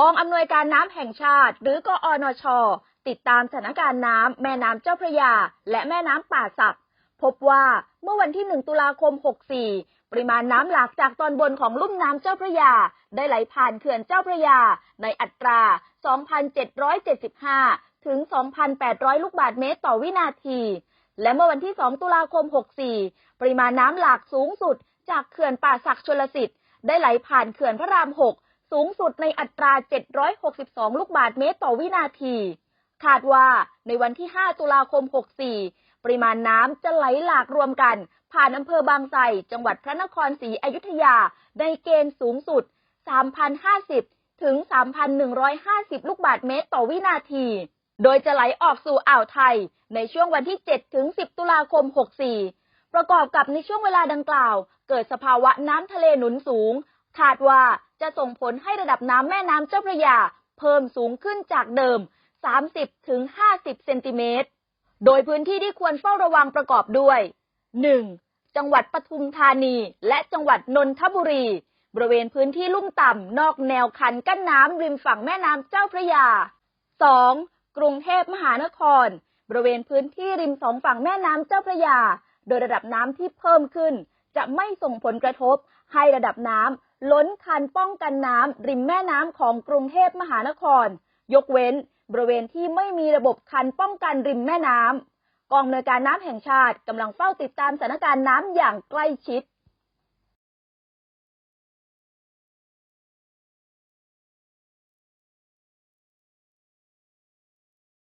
กองอำนวยการน้ำแห่งชาติ หรือกอนช ติดตามสถานการณ์น้ำแม่น้ำเจ้าพระยา และแม่น้ำป่าสักพบว่าเมื่อวันที่ 1 ตุลาคม 64 ปริมาณน้ำหลากจากตอนบนของลุ่มน้ำเจ้าพระยา ได้ไหลผ่านเขื่อนเจ้าพระยา ในอัตรา 2,775 ถึง 2,800 ลูกบาศก์เมตรต่อวินาที และเมื่อวันที่ 2 ตุลาคม 64 ปริมาณน้ำหลากสูงสุดจากเขื่อนป่าสักชลสิทธิ์ ได้ไหลผ่านเขื่อนพระราม 6 สูงสุดในอัตรา 762 ลูกบาศก์เมตรต่อวินาที คาดว่าในวันที่ 5 ตุลาคม 64 ปริมาณน้ำจะไหลหลากรวมกัน ผ่านอำเภอบางไทรจังหวัดพระนครศรีอยุธยา ในเกณฑ์สูงสุด 3,050 ถึง 3,150 ลูกบาศก์เมตรต่อวินาที โดยจะไหลออกสู่อ่าวไทย ในช่วงวันที่ 7 ถึง 10 ตุลาคม 64 ประกอบกับในช่วงเวลาดังกล่าว เกิดสภาวะน้ำทะเลหนุนสูงคาดว่า จะส่งผลให้ระดับน้ำแม่น้ำเจ้าพระยา เพิ่มสูงขึ้นจากเดิม 30-50 เซนติเมตร โดยพื้นที่ที่ควรเฝ้าระวังประกอบด้วย 1. จังหวัดปทุมธานี และจังหวัดนนทบุรี บริเวณพื้นที่ลุ่มต่ำ นอกแนวคันกั้นน้ำริมฝั่งแม่น้ำเจ้าพระยา 2. กรุงเทพมหานคร บริเวณพื้นที่ริมสองฝั่งแม่น้ำเจ้าพระยา โดยระดับน้ำที่เพิ่มขึ้น จะไม่ส่งผลกระทบ ให้ระดับน้ำล้นคันป้องกันน้ำริมแม่น้ำของกรุงเทพมหานคร ยกเว้น บริเวณที่ไม่มีระบบคันป้องกันริมแม่น้ำกองอำนวยการน้ำแห่งชาติกำลังเฝ้าติดตามสถานการณ์น้ำอย่างใกล้ชิด